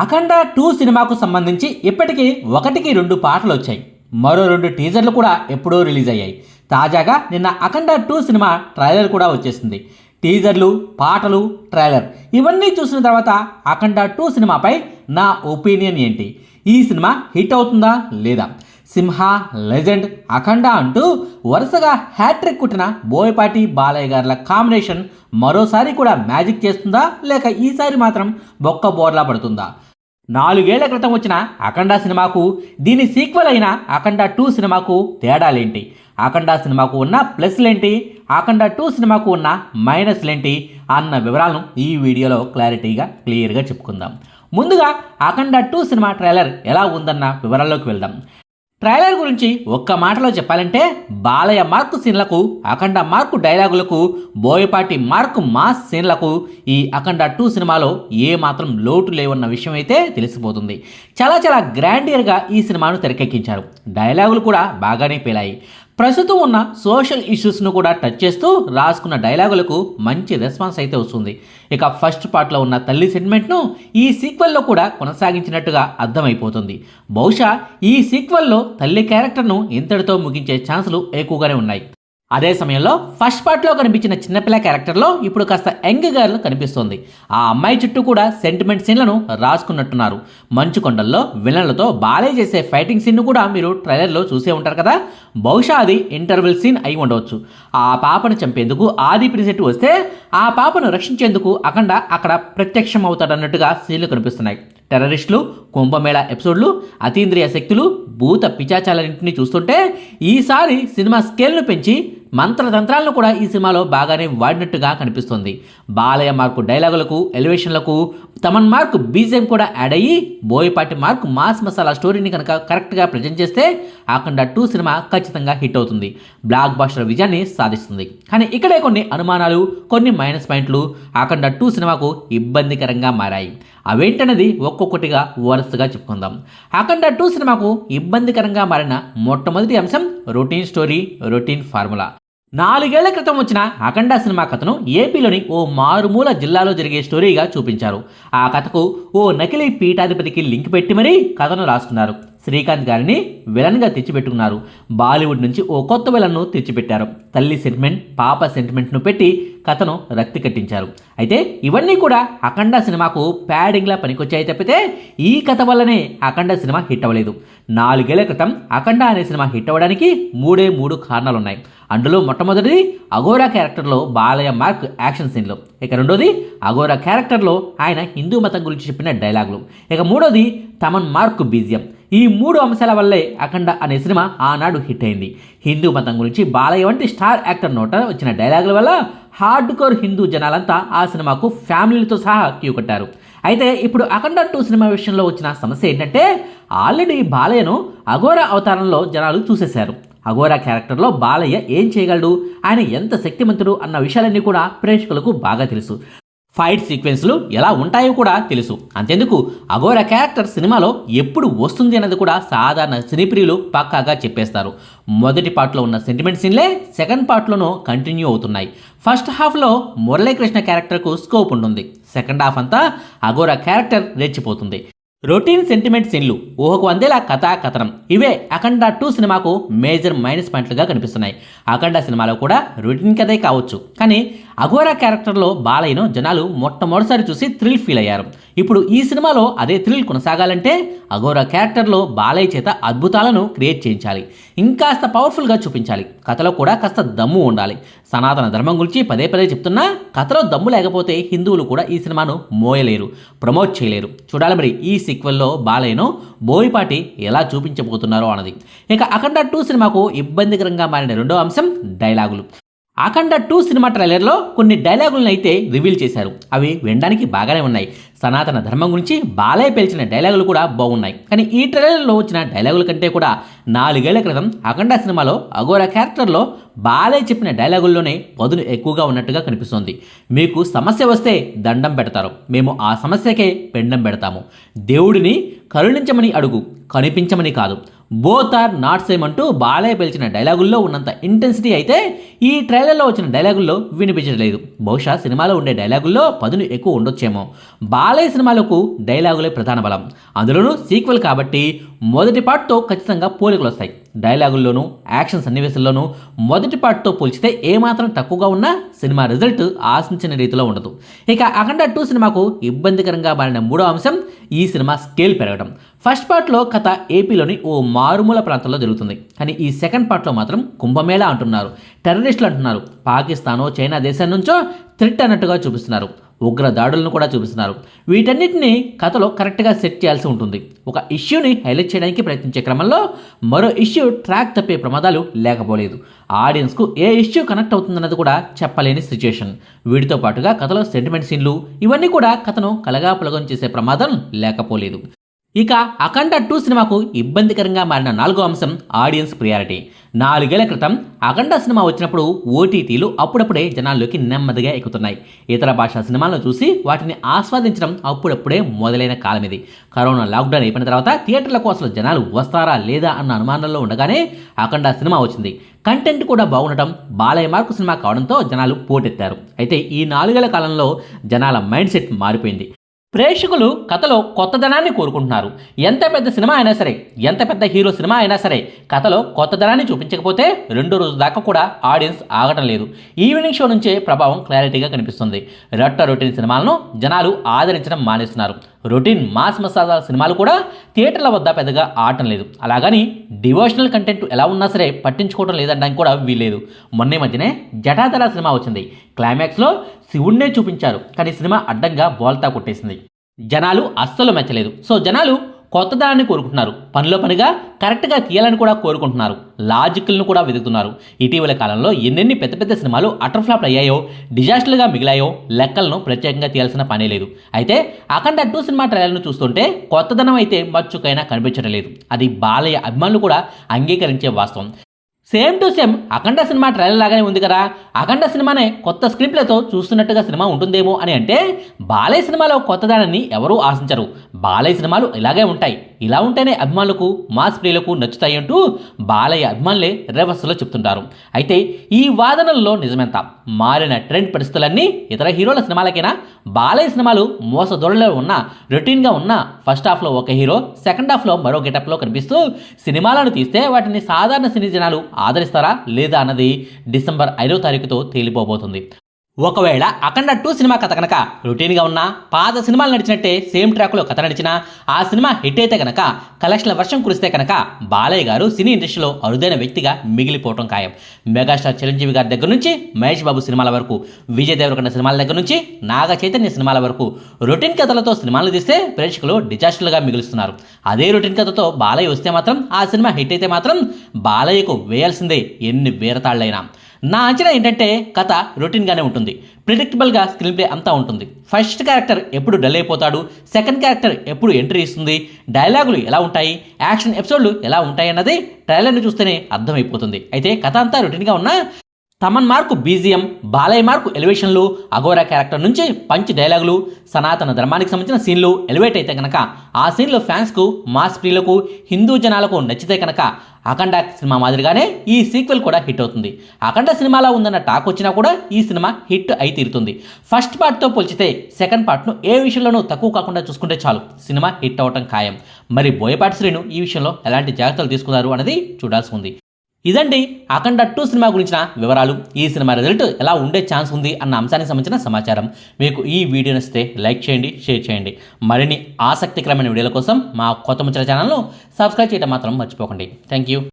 అఖండ two సినిమాకు సంబంధించి ఇప్పటికీ ఒకటికి రెండు పాటలు వచ్చాయి. మరో రెండు టీజర్లు కూడా ఎప్పుడో రిలీజ్ అయ్యాయి. తాజాగా నిన్న అఖండ టూ సినిమా ట్రైలర్ కూడా వచ్చేసింది. టీజర్లు పాటలు ట్రైలర్ ఇవన్నీ చూసిన తర్వాత అఖండ టూ సినిమాపై నా ఒపీనియన్ ఏంటి? ఈ సినిమా హిట్ అవుతుందా లేదా? సింహ లెజెండ్ అఖండ అంటూ వరుసగా హ్యాట్రిక్ కుట్టిన బోయపాటి బాలయ్య గారుల కాంబినేషన్ మరోసారి కూడా మ్యాజిక్ చేస్తుందా లేక ఈసారి మాత్రం బొక్క బోర్లా పడుతుందా? నాలుగేళ్ళ క్రితం వచ్చిన అఖండ సినిమాకు దీని సీక్వెల్ అయిన అఖండ టూ సినిమాకు తేడాలేంటి? అఖండ సినిమాకు ఉన్న ప్లస్లేంటి అఖండ టూ సినిమాకు ఉన్న మైనస్లేంటి అన్న వివరాలను ఈ వీడియోలో క్లారిటీగా క్లియర్గా చెప్పుకుందాం. ముందుగా అఖండ టూ సినిమా ట్రైలర్ ఎలా ఉందన్న వివరాల్లోకి వెళ్దాం. ట్రైలర్ గురించి ఒక్క మాటలో చెప్పాలంటే బాలయ్య మార్కు సీన్లకు అఖండ మార్కు డైలాగులకు బోయపాటి మార్కు మాస్ సీన్లకు ఈ అఖండ టూ సినిమాలో ఏ మాత్రం లోటు లేవన్న విషయం అయితే తెలిసిపోతుంది. చాలా చాలా గ్రాండియర్గా ఈ సినిమాను తెరకెక్కించారు. డైలాగులు కూడా బాగానే పేలాయి. ప్రస్తుతం ఉన్న సోషల్ ఇష్యూస్ను కూడా టచ్ చేస్తూ రాసుకున్న డైలాగులకు మంచి రెస్పాన్స్ అయితే వస్తుంది. ఇక ఫస్ట్ పార్ట్లో ఉన్న తల్లి సెంటిమెంట్ను ఈ సీక్వెల్లో కూడా కొనసాగించినట్టుగా అర్థమైపోతుంది. బహుశా ఈ సీక్వెల్లో తల్లి క్యారెక్టర్ను ఇంతటితో ముగించే ఛాన్సులు ఎక్కువగానే ఉన్నాయి. అదే సమయంలో ఫస్ట్ పార్ట్లో కనిపించిన చిన్నపిల్ల క్యారెక్టర్లో ఇప్పుడు కాస్త యంగ్ గర్ల్ కనిపిస్తోంది. ఆ అమ్మాయి చుట్టూ కూడా సెంటిమెంట్ సీన్లను రాసుకున్నట్టున్నారు. మంచు కొండల్లో విలన్లతో బాలే చేసే ఫైటింగ్ సీన్ను కూడా మీరు ట్రైలర్లో చూసే ఉంటారు కదా? బహుశా అది ఇంటర్వెల్ సీన్ అయి ఉండవచ్చు. ఆ పాపను చంపేందుకు ఆది ప్రిసెట్ వస్తే ఆ పాపను రక్షించేందుకు అఖండ అక్కడ ప్రత్యక్షం అవుతాడన్నట్టుగా సీన్లు కనిపిస్తున్నాయి. టెర్రరిస్టులు కుంభమేళ ఎపిసోడ్లు అతీంద్రియ శక్తులు భూత పిచాచాలన్నింటినీ చూస్తుంటే ఈసారి సినిమా స్కేల్ను పెంచి మంత్రతంత్రాలను కూడా ఈ సినిమాలో బాగానే వాడినట్టుగా కనిపిస్తుంది. బాలయ్య మార్కు డైలాగులకు ఎలివేషన్లకు తమన్ మార్కు బీజిఎం కూడా యాడ్ అయ్యి బోయపాటి మార్కు మాస్ మసాలా స్టోరీని కనుక కరెక్ట్గా ప్రజెంట్ చేస్తే అఖండ టూ సినిమా ఖచ్చితంగా హిట్ అవుతుంది. బ్లాక్ బాస్టర్ విజయాన్ని సాధిస్తుంది. కానీ ఇక్కడే కొన్ని అనుమానాలు కొన్ని మైనస్ పాయింట్లు అఖండ టూ సినిమాకు ఇబ్బందికరంగా మారాయి. అవేంటనేది ఒక్కొక్కటిగా వరుసగా చెప్పుకుందాం. అఖండ టూ సినిమాకు ఇబ్బందికరంగా మారిన మొట్టమొదటి అంశం రొటీన్ స్టోరీ రొటీన్ ఫార్ములా. నాలుగేళ్ళ క్రితం వచ్చిన అఖండ సినిమా కథను ఏపీలోని ఓ మారుమూల జిల్లాలో జరిగే స్టోరీగా చూపించారు. ఆ కథకు ఓ నకిలీ పీఠాధిపతికి లింక్ పెట్టి మరీ కథను రాసుకున్నారు. శ్రీకాంత్ గారిని విలన్గా తెచ్చిపెట్టుకున్నారు. బాలీవుడ్ నుంచి ఓ కొత్త విలన్ను తెచ్చిపెట్టారు. తల్లి సెంటిమెంట్ పాప సెంటిమెంట్ను పెట్టి కథను రక్తి కట్టించారు. అయితే ఇవన్నీ కూడా అఖండ సినిమాకు ప్యాడింగ్లా పనికొచ్చాయి తప్పితే ఈ కథ వల్లనే అఖండ సినిమా హిట్ అవ్వలేదు. నాలుగేళ్ళ క్రితం అఖండ అనే సినిమా హిట్ అవ్వడానికి మూడే మూడు కారణాలు ఉన్నాయి అందులో మొట్టమొదటిది అఘోరా క్యారెక్టర్లో బాలయ్య మార్క్ యాక్షన్ సీన్లు. ఇక రెండోది అఘోరా క్యారెక్టర్లో ఆయన హిందూ మతం గురించి చెప్పిన డైలాగులు. ఇక మూడోది తమన్ మార్క్ బీజియం. ఈ మూడు అంశాల వల్లే అఖండ అనే సినిమా ఆనాడు హిట్ అయింది. హిందూ మతం గురించి బాలయ్య వంటి స్టార్ యాక్టర్ నోట వచ్చిన డైలాగుల వల్ల హార్డ్ కోర్ హిందూ జనాలంతా ఆ సినిమాకు ఫ్యామిలీలతో సహా క్యూ కట్టారు. అయితే ఇప్పుడు అఖండ టూ సినిమా విషయంలో వచ్చిన సమస్య ఏంటంటే ఆల్రెడీ బాలయ్యను అఘోరా అవతారంలో జనాలు చూసేశారు. అఘోరా క్యారెక్టర్లో బాలయ్య ఏం చేయగలడు? ఆయన ఎంత శక్తిమంతుడు అన్న విషయాలన్నీ కూడా ప్రేక్షకులకు బాగా తెలుసు. ఫైట్ సీక్వెన్స్లు ఎలా ఉంటాయో కూడా తెలుసు. అంతెందుకు అఘోరా క్యారెక్టర్ సినిమాలో ఎప్పుడు వస్తుంది అన్నది కూడా సాధారణ సినీ ప్రియులు పక్కాగా చెప్పేస్తారు. మొదటి పార్ట్లో ఉన్న సెంటిమెంట్ సీన్లే సెకండ్ పార్ట్లోనూ కంటిన్యూ అవుతున్నాయి. ఫస్ట్ హాఫ్లో మురళీకృష్ణ క్యారెక్టర్కు స్కోప్ ఉంటుంది సెకండ్ హాఫ్ అంతా అఘోరా క్యారెక్టర్ రెచ్చిపోతుంది. రొటీన్ సెంటిమెంట్ సీన్లు ఊహకు అందేలా కథా కథనం. ఇవే అఖండ టూ సినిమాకు మేజర్ మైనస్ పాయింట్లుగా కనిపిస్తున్నాయి. అఖండ సినిమాలో కూడా రొటీన్ కథే కావచ్చు. కానీ అఘోరా క్యారెక్టర్లో బాలయ్యను జనాలు మొట్టమొదటిసారి చూసి థ్రిల్ ఫీల్ అయ్యారు. ఇప్పుడు ఈ సినిమాలో అదే థ్రిల్ కొనసాగాలంటే అఘోరా క్యారెక్టర్లో బాలయ్య చేత అద్భుతాలను క్రియేట్ చేయించాలి. ఇంకాస్త పవర్ఫుల్గా చూపించాలి. కథలో కూడా కాస్త దమ్ము ఉండాలి. సనాతన ధర్మం గురించి పదే పదే చెప్తున్నా కథలో దమ్ము లేకపోతే హిందువులు కూడా ఈ సినిమాను మోయలేరు ప్రమోట్ చేయలేరు. చూడాలి మరి ఈ సీక్వెల్లో బాలయ్యను బోయపాటి ఎలా చూపించబోతున్నారో అన్నది. ఇక అఖండ టూ సినిమాకు ఇబ్బందికరంగా మారిన రెండో అంశం డైలాగులు. అఖండ టూ సినిమా ట్రైలర్లో కొన్ని డైలాగులను అయితే రివీల్ చేశారు. అవి వినడానికి బాగానే ఉన్నాయి. సనాతన ధర్మం గురించి బాలయ్య పేల్చిన డైలాగులు కూడా బాగున్నాయి. కానీ ఈ ట్రైలర్లో వచ్చిన డైలాగుల కంటే కూడా నాలుగేళ్ళ క్రితం అఖండ సినిమాలో అఘోర క్యారెక్టర్లో బాలయ్య చెప్పిన డైలాగుల్లోనే పదును ఎక్కువగా ఉన్నట్టుగా కనిపిస్తోంది. మీకు సమస్య వస్తే దండం పెడతారు. మేము ఆ సమస్యకే పెండం పెడతాము. దేవుడిని కరుణించమని అడుగు కనిపించమని కాదు. బోత్ ఆర్ నాట్ సేమ్ అంటూ బాలయ్య పిలిచిన డైలాగుల్లో ఉన్నంత ఇంటెన్సిటీ అయితే ఈ ట్రైలర్లో వచ్చిన డైలాగుల్లో వినిపించలేదు బహుశా సినిమాలో ఉండే డైలాగుల్లో పదును ఎక్కువ ఉండొచ్చేమో. బాలయ్య సినిమాలకు డైలాగులే ప్రధాన బలం. అందులోనూ సీక్వెల్ కాబట్టి మొదటి పార్ట్తో ఖచ్చితంగా పోలికలు వస్తాయి. డైలాగుల్లోనూ యాక్షన్ సన్నివేశంలోనూ మొదటి పార్ట్తో పోల్చితే ఏమాత్రం తక్కువగా ఉన్నా సినిమా రిజల్ట్ ఆశించిన రీతిలో ఉండదు. ఇక అఖండ టూ సినిమాకు ఇబ్బందికరంగా మారిన మూడో అంశం ఈ సినిమా స్కేల్ పెరగడం. ఫస్ట్ పార్ట్లో కథ ఏపీలోని ఓ మారుమూల ప్రాంతంలో జరుగుతుంది. కానీ ఈ సెకండ్ పార్ట్లో మాత్రం కుంభమేళా అంటున్నారు. టెర్రరిస్టులు అంటున్నారు. పాకిస్తానో చైనా దేశం నుంచో థ్రెట్ అన్నట్టుగా చూపిస్తున్నారు. ఉగ్ర దాడులను కూడా చూపిస్తున్నారు. వీటన్నిటిని కథలో కరెక్ట్గా సెట్ చేయాల్సి ఉంటుంది. ఒక ఇష్యూని హైలైట్ చేయడానికి ప్రయత్నించే క్రమంలో మరో ఇష్యూ ట్రాక్ తప్పే ప్రమాదాలు లేకపోలేదు. ఆడియన్స్కు ఏ ఇష్యూ కనెక్ట్ అవుతుందన్నది కూడా చెప్పలేని సిచ్యుయేషన్. వీటితో పాటుగా కథలో సెంటిమెంట్ సీన్లు ఇవన్నీ కూడా కథను కలగాపులగం చేసే ప్రమాదం లేకపోలేదు. ఇక అఖండ టూ సినిమాకు ఇబ్బందికరంగా మారిన నాలుగో అంశం ఆడియన్స్ ప్రియారిటీ. నాలుగేళ్ళ క్రితం అఖండ సినిమా వచ్చినప్పుడు ఓటీటీలు అప్పుడప్పుడే జనాల్లోకి నెమ్మదిగా ఎక్కుతున్నాయి. ఇతర భాషా సినిమాలను చూసి వాటిని ఆస్వాదించడం అప్పుడప్పుడే మొదలైన కాలం ఇది కరోనా లాక్డౌన్ అయిపోయిన తర్వాత థియేటర్లకు అసలు జనాలు వస్తారా లేదా అన్న అనుమానంలో ఉండగానే అఖండ సినిమా వచ్చింది. కంటెంట్ కూడా బాగుండటం బాలయ్య మార్కు సినిమా కావడంతో జనాలు పోటెత్తారు. అయితే ఈ నాలుగేళ్ళ కాలంలో జనాల మైండ్ సెట్ మారిపోయింది. ప్రేక్షకులు కథలో కొత్తదనాన్ని కోరుకుంటున్నారు. ఎంత పెద్ద సినిమా అయినా సరే ఎంత పెద్ద హీరో సినిమా అయినా సరే కథలో కొత్తదనాన్ని చూపించకపోతే రెండు రోజుల దాకా కూడా ఆడియన్స్ ఆగటం లేదు. ఈవినింగ్ షో నుంచే ప్రభావం క్లారిటీగా కనిపిస్తుంది. రొట్ట రొటీన్ సినిమాలను జనాలు ఆదరించడం మానేస్తున్నారు. రొటీన్ మాస్ మసాలా సినిమాలు కూడా థియేటర్ల వద్ద పెద్దగా ఆడటం లేదు. అలాగని డివోషనల్ కంటెంట్ ఎలా ఉన్నా సరే పట్టించుకోవడం లేదనడానికి కూడా వీలేదు మొన్నే మధ్యనే జటాధర సినిమా వచ్చింది. క్లైమాక్స్లో శివుణ్ణే చూపించారు. కానీ సినిమా అడ్డంగా బోల్తా కొట్టేసింది. జనాలు అస్సలు మెచ్చలేదు. సో జనాలు కొత్తదనాన్ని కోరుకుంటున్నారు. పనిలో పనిగా కరెక్ట్గా తీయాలని కూడా కోరుకుంటున్నారు. లాజిక్లను కూడా వెతుకుతున్నారు. ఇటీవల కాలంలో ఎన్నెన్ని పెద్ద పెద్ద సినిమాలు అటర్ ఫ్లాప్ అయ్యాయో డిజాస్టర్లుగా మిగిలాయో లెక్కలను ప్రత్యేకంగా తీయాల్సిన పనే లేదు. అయితే అఖండ టూ సినిమా ట్రయల్ను చూస్తుంటే కొత్తదనం అయితే మచ్చుకైనా కనిపించడం లేదు. అది బాలయ్య అభిమానులు కూడా అంగీకరించే వాస్తవం. సేమ్ టు సేమ్ అఖండ సినిమా ట్రైలర్ లాగానే ఉంది కదా. అఖండ సినిమానే కొత్త స్క్రిప్ట్లతో చూస్తున్నట్టుగా సినిమా ఉంటుందేమో అని అంటే బాలయ్య సినిమాలో కొత్తదానని ఎవరూ ఆశించరు. బాలయ్య సినిమాలు ఇలాగే ఉంటాయి. ఇలా ఉంటేనే అభిమానులకు మాస్ ప్రియులకు నచ్చుతాయి అంటూ బాలయ్య అభిమానులే రివర్స్లో చెప్తుంటారు. అయితే ఈ వాదనల్లో నిజమెంత? మారిన ట్రెండ్ పరిస్థితులన్నీ ఇతర హీరోల సినిమాలకైనా? బాలయ్య సినిమాలు మోసదొడలో ఉన్న రొటీన్గా ఉన్న ఫస్ట్ హాఫ్లో ఒక హీరో సెకండ్ హాఫ్లో మరో గెటప్లో కనిపిస్తూ సినిమాలను తీస్తే వాటిని సాధారణ సినీ జనాలు ఆదరిస్తారా లేదా అన్నది డిసెంబర్ ఐదో తారీఖుతో తేలిపోబోతుంది. ఒకవేళ అఖండ టూ సినిమా కథ కనుక రొటీన్గా ఉన్న పాత సినిమాలు నడిచినట్టే సేమ్ ట్రాక్లో కథ నడిచినా ఆ సినిమా హిట్ అయితే కనుక కలెక్షన్ల వర్షం కురిస్తే కనుక బాలయ్య గారు సినీ ఇండస్ట్రీలో అరుదైన వ్యక్తిగా మిగిలిపోవటం ఖాయం. మెగాస్టార్ చిరంజీవి గారి దగ్గర నుంచి మహేష్ బాబు సినిమాల వరకు విజయ్ దేవరకొండ సినిమాల దగ్గర నుంచి నాగ చైతన్య సినిమాల వరకు రొటీన్ కథలతో సినిమాలు తీస్తే ప్రేక్షకులు డిజాస్టర్లుగా మిగులుస్తున్నారు. అదే రొటీన్ కథతో బాలయ్య వస్తే మాత్రం ఆ సినిమా హిట్ అయితే మాత్రం బాలయ్యకు వేయాల్సిందే ఎన్ని వీరతాళ్ళైనా నా అంచనా ఏంటంటే కథ రొటీన్గానే ఉంటుంది. ప్రిడిక్టబుల్గా స్క్రీన్ ప్లే అంతా ఉంటుంది. ఫస్ట్ క్యారెక్టర్ ఎప్పుడు డల్ అయిపోతాడు? సెకండ్ క్యారెక్టర్ ఎప్పుడు ఎంట్రీ ఇస్తుంది? డైలాగులు ఎలా ఉంటాయి? యాక్షన్ ఎపిసోడ్లు ఎలా ఉంటాయి అన్నది ట్రైలర్ని చూస్తేనే అర్థమైపోతుంది. అయితే కథ అంతా రొటీన్గా ఉన్నా Thaman mark BGM Balayya mark ఎలివేషన్లు Aghora character నుంచి పంచ్ డైలాగులు సనాతన ధర్మానికి సంబంధించిన సీన్లు ఎలివేట్ అయితే కనుక ఆ సీన్లు ఫ్యాన్స్కు మాస్ ప్రియులకు హిందూ జనాలకు నచ్చితే కనుక అఖండ సినిమా మాదిరిగానే ఈ సీక్వెల్ కూడా హిట్ అవుతుంది. అఖండ సినిమాలో ఉందన్న టాక్ వచ్చినా కూడా ఈ సినిమా హిట్ అయి తీరుతుంది. ఫస్ట్ పార్ట్తో పోల్చితే సెకండ్ పార్ట్ను ఏ విషయంలోనూ తక్కువ కాకుండా చూసుకుంటే చాలు సినిమా హిట్ అవటం ఖాయం. మరి బోయపాటి శ్రీను ఈ విషయంలో ఎలాంటి జాగ్రత్తలు తీసుకున్నారు అనేది చూడాల్సి ఉంది. ఇదండి అఖండ టూ సినిమా గురించిన వివరాలు. ఈ సినిమా రిజల్ట్ ఎలా ఉండే ఛాన్స్ ఉంది అన్న అంశానికి సంబంధించిన సమాచారం. మీకు ఈ వీడియో నచ్చితే లైక్ చేయండి షేర్ చేయండి. మరిన్ని ఆసక్తికరమైన వీడియోల కోసం మా కొత్త ముచ్చల ఛానల్ను సబ్స్క్రైబ్ చేయడం మాత్రం మర్చిపోకండి. Thank you